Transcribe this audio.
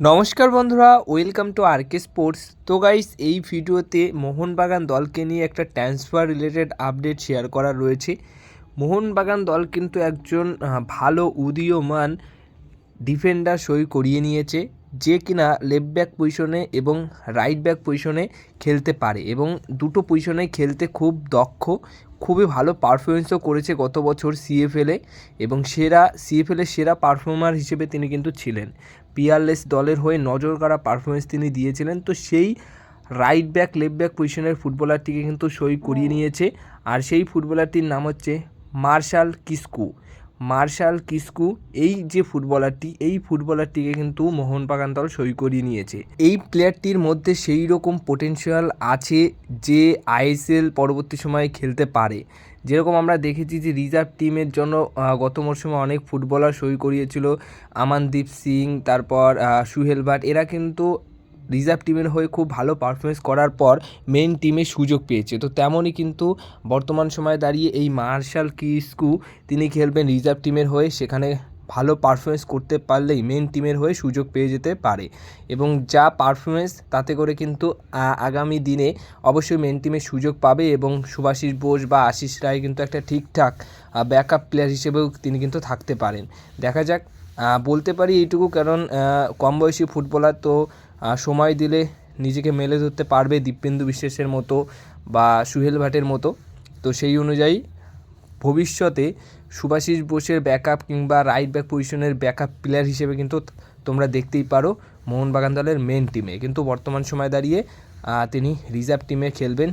নমস্কার বন্ধুরা welcome to RK sports তো গাইস এই ভিডিওতে মোহনবাগান দলকে নিয়ে একটা ট্রান্সফার রিলেটেড আপডেট শেয়ার করা রয়েছে। মোহনবাগান দল কিন্তু একজন ভালো, উদীয়মান ডিফেন্ডার সই করিয়ে নিয়েছে। যে কিনা লেফট ব্যাক পজিশনে এবং রাইট ব্যাক পজিশনে খেলতে পারে এবং দুটো পজিশনে খেলতে খুব দক্ষ খুবই ভালো পারফরমেন্সও করেছে গত বছর সিএফএলে এবং সেরা সিএফএলের সেরা পারফর্মার হিসেবে তিনি কিন্তু ছিলেন। পিয়ারলেস দলের হয়ে নজর কাড়া পারফরমেন্স তিনি দিয়েছিলেন তো সেই রাইট ব্যাক লেফট ব্যাক পজিশনের ফুটবলারটিকে কিন্তু সই করিয়ে নিয়েছে। আর সেই ফুটবলারটির নাম হচ্ছে মার্শাল কিস্কু। মার্শাল কিস্কু এই যে ফুটবলারটি, এই ফুটবলারটিকে কিন্তু মোহনবাগান দল সই করিয়ে নিয়েছে। এই প্লেয়ারটির মধ্যে সেই রকম পোটেনশিয়াল আছে যে আইএসএল পরবর্তী সময়ে খেলতে পারে। যেরকম আমরা দেখেছি যে রিজার্ভ টিমের জন্য গত মরশুমে অনেক ফুটবলার সই করিয়েছিল। আমানদীপ সিং, তারপর সুহেল ভাট, এরা কিন্তু রিজার্ভ টিমের হয়ে খুব ভালো পারফরমেন্স করার পর মেন টিমে সুযোগ পেয়েছে। তো তেমনই কিন্তু বর্তমান সময়ে দাঁড়িয়ে এই মার্শাল কিস্কু, তিনি খেলবেন রিজার্ভ টিমের হয়ে, সেখানে ভালো পারফরমেন্স করতে পারলেই মেন টিমের হয়ে সুযোগ পেয়ে যেতে পারে। এবং যা পারফরমেন্স তাতে করে কিন্তু আগামী দিনে অবশ্যই মেন টিমে সুযোগ পাবে এবং সুভাষিস বোস বা আশিস রায় কিন্তু একটা ঠিকঠাক ব্যাকআপ প্লেয়ার হিসেবেও তিনি কিন্তু থাকতে পারেন। দেখা যাক বলতে পারি এইটুকু কারণ কম বয়সী ফুটবলার তো সময় দিলে নিজেকে মেলে ধরতে পারবে দীপেন্দু বিশ্বাসের মতো বা সুহেল ভাটের মতো। তো সেই অনুযায়ী ভবিষ্যতে সুভাষিস বোসের ব্যাকআপ কিংবা রাইট ব্যাক পজিশনের ব্যাকআপ প্লেয়ার হিসেবে কিন্তু তোমরা দেখতেই পারো মোহনবাগান দলের মেন টিমে কিন্তু বর্তমান সময় দাঁড়িয়ে তিনি রিজার্ভ টিমে খেলবেন।